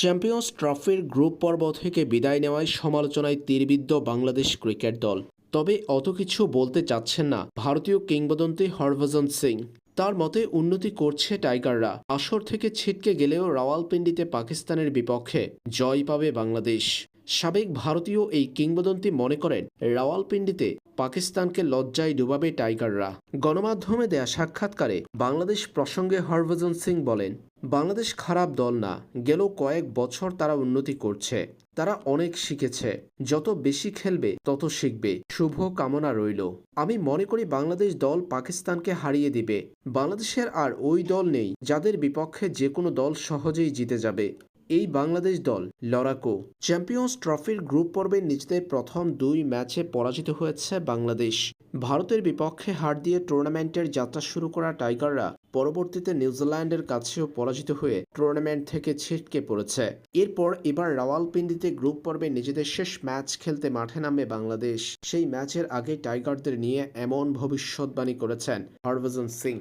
Champions ট্রফির group পর্ব থেকে বিদায় নেওয়ায় সমালোচনায় তীরবিদ্ধ বাংলাদেশ ক্রিকেট দল। তবে অত কিছু বলতে চাচ্ছেন না ভারতীয় কিংবদন্তি হরভজন সিং। তার মতে উন্নতি করছে টাইগাররা। আসর থেকে ছিটকে গেলেও রাওয়ালপিন্ডিতে পাকিস্তানের বিপক্ষে জয় পাবে বাংলাদেশ। সাবেক ভারতীয় এই কিংবদন্তি মনে করেন রাওয়ালপিন্ডিতে পাকিস্তানকে লজ্জায় ডুবাবে টাইগাররা। গণমাধ্যমে দেয়া সাক্ষাৎকারে বাংলাদেশ প্রসঙ্গে হরভজন সিং বলেন, বাংলাদেশ খারাপ দল না, গেল কয়েক বছর তারা উন্নতি করছে, তারা অনেক শিখেছে, যত বেশি খেলবে তত শিখবে, শুভ কামনা রইল। আমি মনে করি বাংলাদেশ দল পাকিস্তানকে হারিয়ে দিবে। বাংলাদেশের আর ওই দল নেই যাদের বিপক্ষে যে কোনো দল সহজেই জিতে যাবে। এই বাংলাদেশ দল লড়াকো চ্যাম্পিয়ন্স ট্রফির গ্রুপ পর্বে নিজেদের প্রথম দুই ম্যাচে পরাজিত হয়েছে বাংলাদেশ। ভারতের বিপক্ষে হার দিয়ে টুর্নামেন্টের যাত্রা শুরু করা টাইগাররা পরবর্তীতে নিউজিল্যান্ডের কাছেও পরাজিত হয়ে টুর্নামেন্ট থেকে ছিটকে পড়েছে। এরপর এবার রাওয়ালপিন্ডিতে গ্রুপ পর্বে নিজেদের শেষ ম্যাচ খেলতে মাঠে নামে বাংলাদেশ। সেই ম্যাচের আগে টাইগারদের নিয়ে এমন ভবিষ্যৎবাণী করেছেন হরভজন সিং।